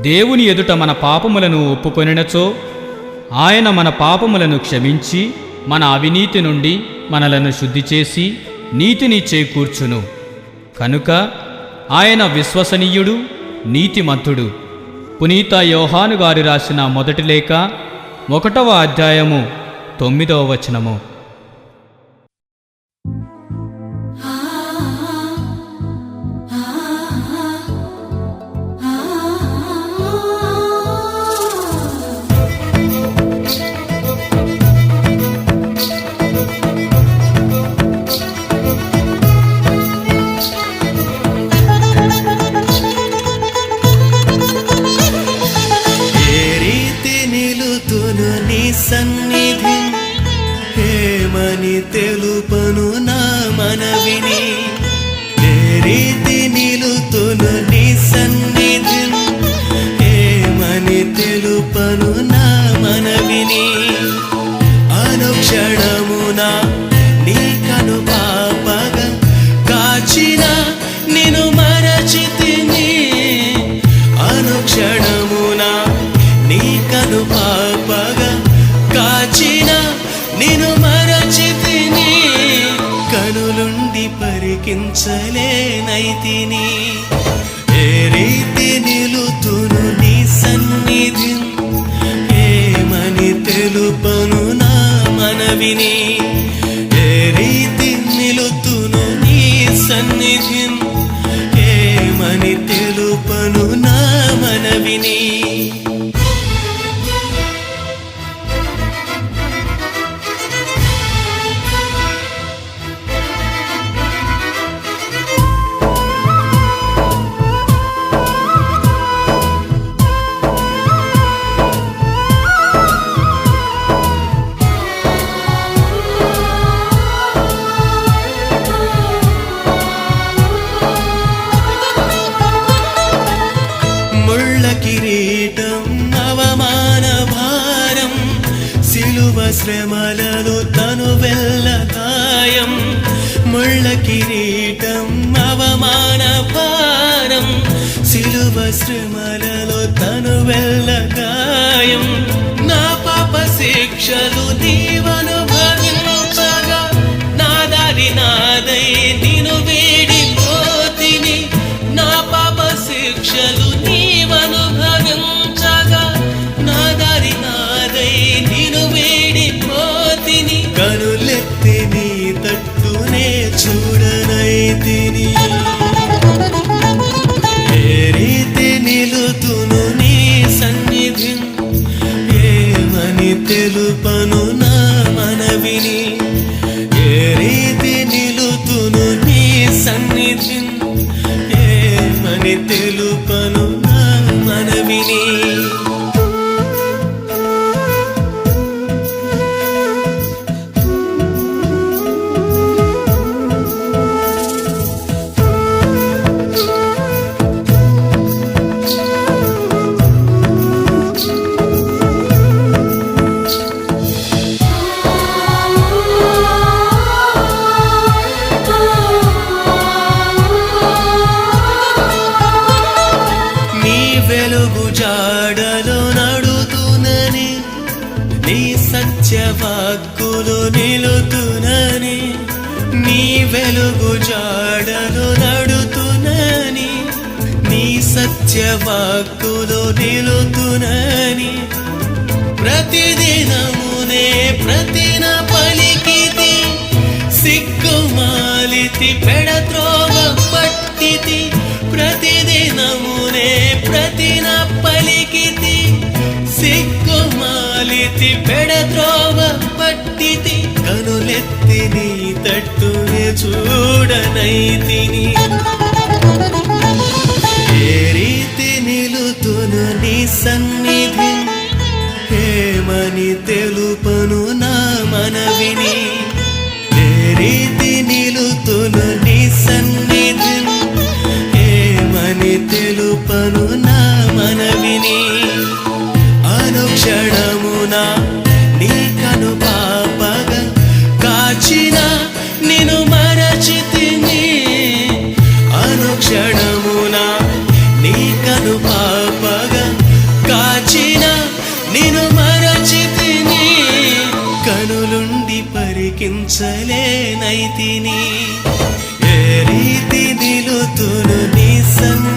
దేవుని ఎదుట మన పాపములను ఒప్పుకొనినచో ఆయన మన పాపములను క్షమించి మన అవినీతి నుండి మనలను శుద్ధి చేసి నీతిని చేకూర్చును. కనుక ఆయన విశ్వసనీయుడు నీతిమంతుడు. పునీత యోహాను గారు రాసిన మొదటి లేఖ ఒకటవ అధ్యాయము తొమ్మిదవ వచనము. తెలుపను నా మనవిని. ఏ రీతి నిలుతును నీ సన్నిధి. ఏమని తెలుపను నా మన పరికించలేనైతిని ఏ రీతి నిలుతును నీ సన్నిధి? ఏమని తెలుపను నా మనవిని? ఏ రీతి నిలుతును నీ సన్నిధి? ఏమని తెలుపను నా మనవిని? శ్రమలను శ్రమలలో తను వెళ్ళగాయం ముళ్ళ కిరీటం అవమాన పారం సిలువ శ్రమలలో తను వెళ్ళగాయం నా పాప శిక్షలు దీవను రీతిని ఏ రీతి నిలుతును నీ సన్నిధి ఏమని తెలుపను నా మనవిని ఏ రీతి నిలుతును నీ సన్నిధి ఏమని తెలుపను నీ సత్యవాక్కులు నిలుతునని నీ వెలుగు జాడలు నడుతునని నీ సత్యవాక్కులు నిలుతునని. ప్రతిదినమునే ప్రతిన పలికితి సిక్కుమాలితి పెడత్రోవ సిగ్గుమాలితి పెడత్రోవ పట్టితి కనులెత్తి నీ తట్టునే చూడనైతిని ఏ రీతి నిలుతును నీ సన్నిధి హేమని తెలుపను నా మనవిని ఏ రీతి నిలుతును నీ సన్నిధి హేమని తెలుపను కను పాపగా కాచిన నిన్ను మరచితిని. కనులుండి పరికించలేనైతిని ఏ రీతి నిలుతును నీ సన్నిధి